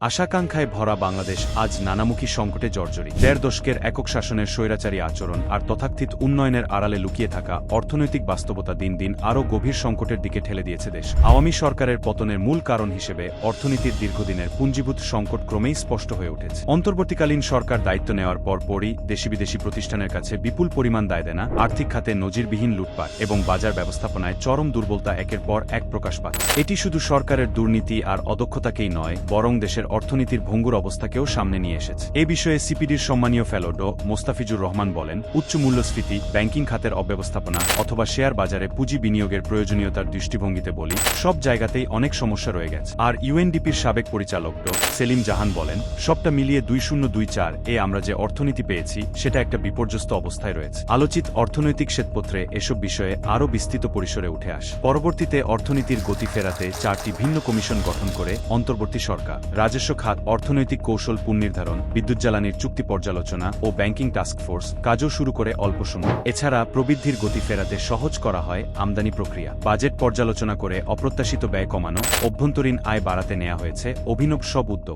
আশাকাঙ্ক্ষায় ভরা বাংলাদেশ আজ নানামুখী সংকটে জর্জরিত। দেড় দশকের একক শাসনের স্বৈরাচারী আচরণ আর তথাকথিত উন্নয়নের আড়ালে লুকিয়ে থাকা অর্থনৈতিক বাস্তবতা দিন দিন আরও গভীর সংকটের দিকে ঠেলে দিয়েছে দেশ। আওয়ামী সরকারের পতনের মূল কারণ হিসেবে অর্থনীতির দীর্ঘদিনের পুঞ্জীভূত সংকট ক্রমেই স্পষ্ট হয়ে উঠেছে। অন্তর্বর্তীকালীন সরকার দায়িত্ব নেওয়ার পর পরই দেশি বিদেশি প্রতিষ্ঠানের কাছে বিপুল পরিমাণ দায় দেনা, আর্থিক খাতে নজিরবিহীন লুটপাট এবং বাজার ব্যবস্থাপনায় চরম দুর্বলতা একের পর এক প্রকাশ পাচ্ছে। এটি শুধু সরকারের দুর্নীতি আর অদক্ষতাকেই নয়, বরং দেশের অর্থনীতির ভঙ্গুর অবস্থাকেও সামনে নিয়ে এসেছে। এ বিষয়ে সিপিডির সম্মানীয় ফেলো ড মোস্তাফিজুর রহমান বলেন, উচ্চ মূল্যস্ফীতি, ব্যাংকিং খাতের অব্যবস্থাপনা অথবা শেয়ার বাজারে পুঁজি বিনিয়োগের প্রয়োজনীয়তার দৃষ্টিভঙ্গিতে বলি, সব জায়গাতেই অনেক সমস্যা রয়ে গেছে। আর ইউএনডিপির সাবেক পরিচালক ড সেলিম জাহান বলেন, সবটা মিলিয়ে দুই শূন্য দুই চার এ আমরা যে অর্থনীতি পেয়েছি, সেটা একটা বিপর্যস্ত অবস্থায় রয়েছে। আলোচিত অর্থনৈতিক শ্বেতপত্রে এসব বিষয়ে আরও বিস্তৃত পরিসরে উঠে আসে। পরবর্তীতে অর্থনীতির গতি ফেরাতে চারটি ভিন্ন কমিশন গঠন করে অন্তর্বর্তী সরকার রাজস্ব খাত, অর্থনৈতিক কৌশল পুনর্নির্ধারণ, বিদ্যুৎ জ্বালানির চুক্তি পর্যালোচনা ও ব্যাংকিং টাস্ক ফোর্স কাজও শুরু করে অল্প সময়। এছাড়া প্রবৃদ্ধির গতি ফেরাতে সহজ করা হয় আমদানি প্রক্রিয়া। বাজেট পর্যালোচনা করে অপ্রত্যাশিত ব্যয় কমানো, অভ্যন্তরীণ আয় বাড়াতে নেওয়া হয়েছে, অভিনব সব উদ্যোগ।